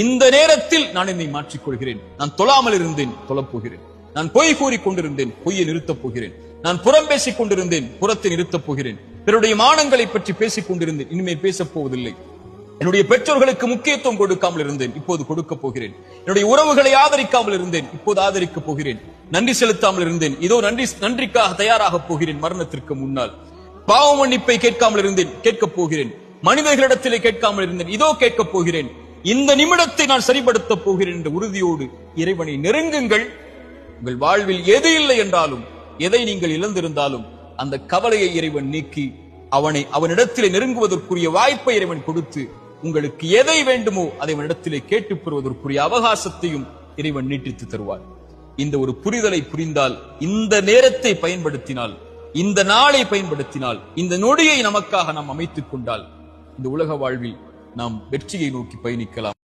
இந்த நேரத்தில் நான் என்னை மாற்றிக் கொள்கிறேன் நான் தொழாமல் இருந்தேன் தொழப்போகிறேன் நான் பொய் கூறிக் கொண்டிருந்தேன் பொய்யை நிறுத்தப் போகிறேன். நான் புறம் பேசிக் கொண்டிருந்தேன் புறத்தை நிறுத்தப் போகிறேன். பிறருடைய மானங்களை பற்றி பேசிக் கொண்டிருந்தேன் இனிமேல் பேசப் போவதில்லை. என்னுடைய பெற்றோர்களுக்கு முக்கியத்துவம் கொடுக்காமல் இருந்தேன் இப்போது கொடுக்க போகிறேன். என்னுடைய உறவுகளை ஆதரிக்காமல் இருந்தேன் இப்போது ஆதரிக்கப் போகிறேன். நன்றி செலுத்தாமல் இருந்தேன் இதோ நன்றி நன்றிக்காக தயாராக போகிறேன் மரணத்திற்கு முன்னால். பாவ மன்னிப்பை கேட்காமல் இருந்தேன் கேட்கப் போகிறேன். மனிதர்களிடத்திலே கேட்காமல் இருந்தேன் இதோ கேட்கப் போகிறேன். இந்த நிமிடத்தை நான் சரிபடுத்தப் போகிறேன் என்ற உறுதியோடு இறைவனை நெருங்குங்கள். உங்கள் வாழ்வில் எது இல்லை என்றாலும் எதை நீங்கள் இழந்திருந்தாலும் அந்த கவலையை இறைவன் நீக்கி அவனை அவனிடத்திலே நெருங்குவதற்குரிய வாய்ப்பை இறைவன் கொடுத்து உங்களுக்கு எதை வேண்டுமோ அதை அவனிடத்திலே கேட்டுப் பெறுவதற்குரிய அவகாசத்தையும் இறைவன் நீட்டித்து தருவார். இந்த ஒரு புரிதலை புரிந்தால் இந்த நேரத்தை பயன்படுத்தினால் இந்த நாளை பயன்படுத்தினால் இந்த நொடியை நமக்காக நாம் அமைத்துக் கொண்டால் இந்த உலக வாழ்வில் நாம் வெற்றியை நோக்கி பயணிக்கலாம்.